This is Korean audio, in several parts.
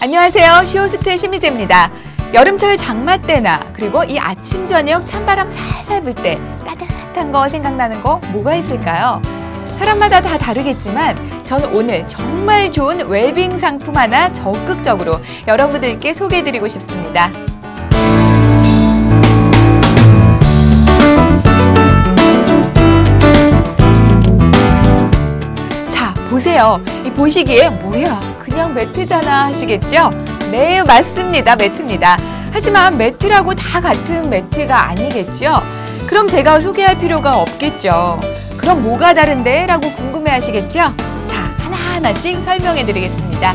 안녕하세요. 쇼호스트의 심희재입니다. 여름철 장마 때나 그리고 이 아침 저녁 찬바람 살살 불 때 따뜻한 거 생각나는 거 뭐가 있을까요? 사람마다 다 다르겠지만 저는 오늘 정말 좋은 웰빙 상품 하나 적극적으로 여러분들께 소개해드리고 싶습니다. 자, 보세요. 이 보시기에 뭐야? 그냥 매트잖아 하시겠죠? 네, 맞습니다. 매트입니다. 하지만 매트라고 다 같은 매트가 아니겠죠? 그럼 제가 소개할 필요가 없겠죠. 그럼 뭐가 다른데? 라고 궁금해 하시겠죠? 자, 하나하나씩 설명해 드리겠습니다.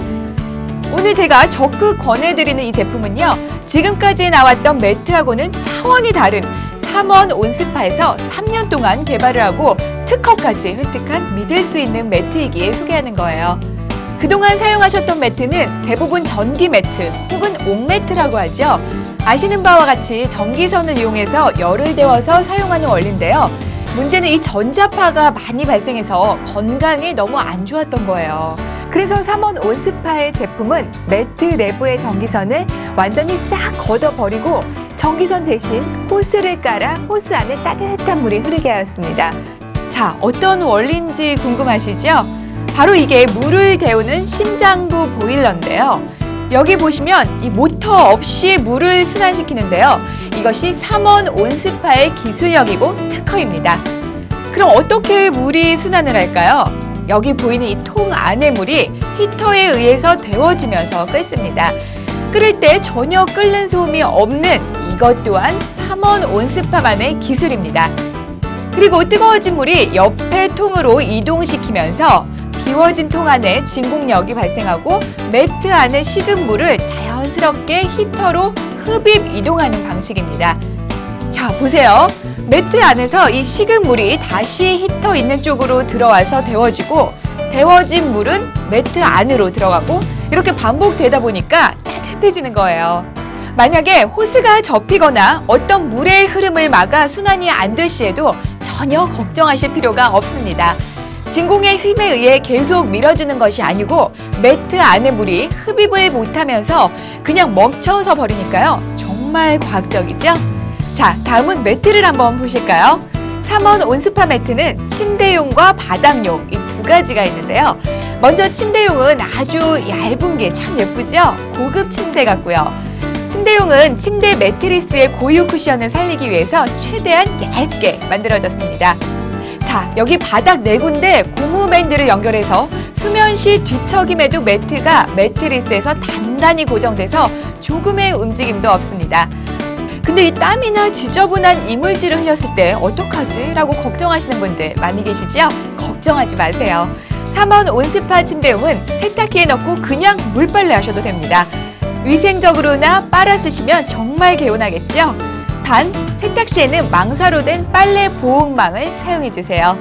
오늘 제가 적극 권해드리는 이 제품은요, 지금까지 나왔던 매트하고는 차원이 다른 3원 온스파에서 3년 동안 개발을 하고 특허까지 획득한 믿을 수 있는 매트이기에 소개하는 거예요. 그동안 사용하셨던 매트는 대부분 전기 매트 혹은 옥매트라고 하죠. 아시는 바와 같이 전기선을 이용해서 열을 데워서 사용하는 원리인데요. 문제는 이 전자파가 많이 발생해서 건강에 너무 안 좋았던 거예요. 그래서 3원 온스파의 제품은 매트 내부의 전기선을 완전히 싹 걷어버리고 전기선 대신 호스를 깔아 호스 안에 따뜻한 물이 흐르게 하였습니다. 자, 어떤 원리인지 궁금하시죠? 바로 이게 물을 데우는 심장부 보일러인데요. 여기 보시면 이 모터 없이 물을 순환시키는데요. 이것이 3원 온스파의 기술력이고 특허입니다. 그럼 어떻게 물이 순환을 할까요? 여기 보이는 이 통 안의 물이 히터에 의해서 데워지면서 끓습니다. 끓을 때 전혀 끓는 소음이 없는 이것 또한 3원 온스파만의 기술입니다. 그리고 뜨거워진 물이 옆에 통으로 이동시키면서 비워진 통 안에 진공력이 발생하고 매트 안에 식은 물을 자연스럽게 히터로 흡입 이동하는 방식입니다. 자, 보세요. 매트 안에서 이 식은 물이 다시 히터 있는 쪽으로 들어와서 데워지고 데워진 물은 매트 안으로 들어가고 이렇게 반복되다 보니까 따뜻해지는 거예요. 만약에 호스가 접히거나 어떤 물의 흐름을 막아 순환이 안 될 시에도 전혀 걱정하실 필요가 없습니다. 진공의 힘에 의해 계속 밀어주는 것이 아니고 매트 안의 물이 흡입을 못하면서 그냥 멈춰서 버리니까요. 정말 과학적이죠? 자, 다음은 매트를 한번 보실까요? 3원 온스파 매트는 침대용과 바닥용 이 두 가지가 있는데요. 먼저 침대용은 아주 얇은 게 참 예쁘죠? 고급 침대 같고요. 침대용은 침대 매트리스의 고유 쿠션을 살리기 위해서 최대한 얇게 만들어졌습니다. 자, 여기 바닥 네 군데 고무 밴드를 연결해서 수면 시 뒤척임에도 매트가 매트리스에서 단단히 고정돼서 조금의 움직임도 없습니다. 근데 이 땀이나 지저분한 이물질을 흘렸을 때 어떡하지? 라고 걱정하시는 분들 많이 계시죠? 걱정하지 마세요. 3원 온스파 침대용은 세탁기에 넣고 그냥 물빨래 하셔도 됩니다. 위생적으로나 빨아 쓰시면 정말 개운하겠죠? 단, 세탁 시에는 망사로 된 빨래 보호망을 사용해 주세요.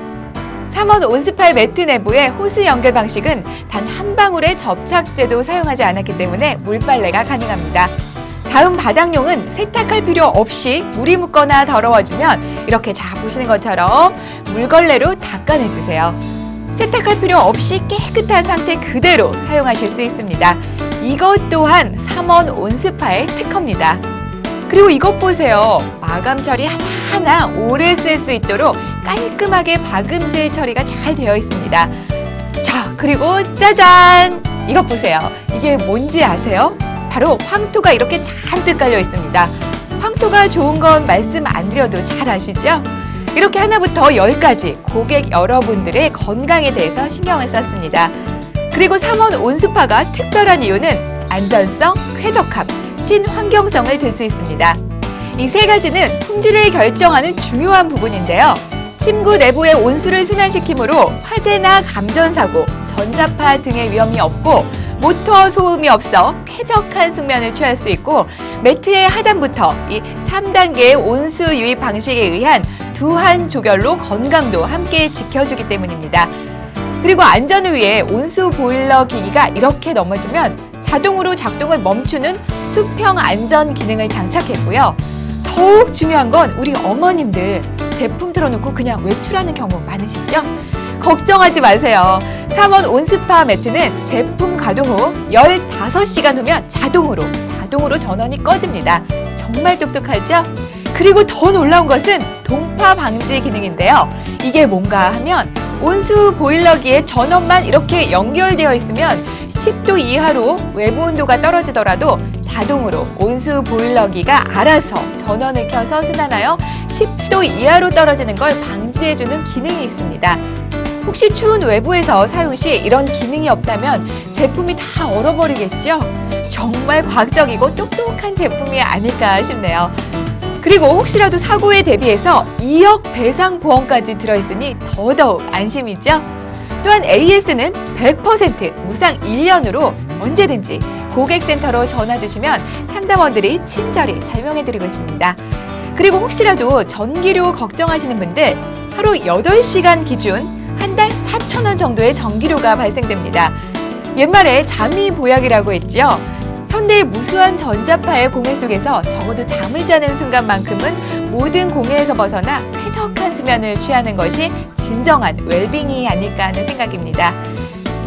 3원 온스팔 매트 내부의 호스 연결 방식은 단 한 방울의 접착제도 사용하지 않았기 때문에 물빨래가 가능합니다. 다음 바닥용은 세탁할 필요 없이 물이 묻거나 더러워지면 이렇게 자 보시는 것처럼 물걸레로 닦아내 주세요. 세탁할 필요 없이 깨끗한 상태 그대로 사용하실 수 있습니다. 이것 또한 3원 온스파의 특허입니다. 그리고 이것 보세요. 마감 처리 하나하나 오래 쓸 수 있도록 깔끔하게 박음질 처리가 잘 되어 있습니다. 자, 그리고 짜잔! 이것 보세요. 이게 뭔지 아세요? 바로 황토가 이렇게 잔뜩 깔려 있습니다. 황토가 좋은 건 말씀 안 드려도 잘 아시죠? 이렇게 하나부터 열까지 고객 여러분들의 건강에 대해서 신경을 썼습니다. 그리고 3원 온수파가 특별한 이유는 안전성, 쾌적함, 친환경성을 들 수 있습니다. 이 세 가지는 품질을 결정하는 중요한 부분인데요. 침구 내부의 온수를 순환시키므로 화재나 감전사고, 전자파 등의 위험이 없고 모터 소음이 없어 쾌적한 숙면을 취할 수 있고 매트의 하단부터 이 3단계의 온수 유입 방식에 의한 두한 조결로 건강도 함께 지켜주기 때문입니다. 그리고 안전을 위해 온수 보일러 기기가 이렇게 넘어지면 자동으로 작동을 멈추는 수평 안전 기능을 장착했고요. 더욱 중요한 건 우리 어머님들 제품 틀어놓고 그냥 외출하는 경우 많으시죠? 걱정하지 마세요. 3원 온스파 매트는 제품 가동 후 15시간 후면 자동으로, 자동으로 전원이 꺼집니다. 정말 똑똑하죠? 그리고 더 놀라운 것은 동파 방지 기능인데요. 이게 뭔가 하면 온수 보일러기에 전원만 이렇게 연결되어 있으면 10도 이하로 외부 온도가 떨어지더라도 자동으로 온수 보일러기가 알아서 전원을 켜서 순환하여 10도 이하로 떨어지는 걸 방지해주는 기능이 있습니다. 혹시 추운 외부에서 사용 시 이런 기능이 없다면 제품이 다 얼어버리겠죠? 정말 과학적이고 똑똑한 제품이 아닐까 싶네요. 그리고 혹시라도 사고에 대비해서 2억 배상 보험까지 들어있으니 더더욱 안심이죠? 또한 AS는 100% 무상 1년으로 언제든지 고객센터로 전화 주시면 상담원들이 친절히 설명해드리고 있습니다. 그리고 혹시라도 전기료 걱정하시는 분들 하루 8시간 기준 한 달 4,000원 정도의 전기료가 발생됩니다. 옛말에 잠이 보약이라고 했죠. 현대의 무수한 전자파의 공해 속에서 적어도 잠을 자는 순간만큼은 모든 공해에서 벗어나 쾌적한 수면을 취하는 것이 진정한 웰빙이 아닐까 하는 생각입니다.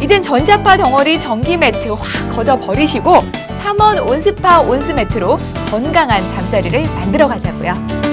이젠 전자파 덩어리 전기 매트 확 걷어 버리시고 3원 온스파 온스 매트로 건강한 잠자리를 만들어 가자고요.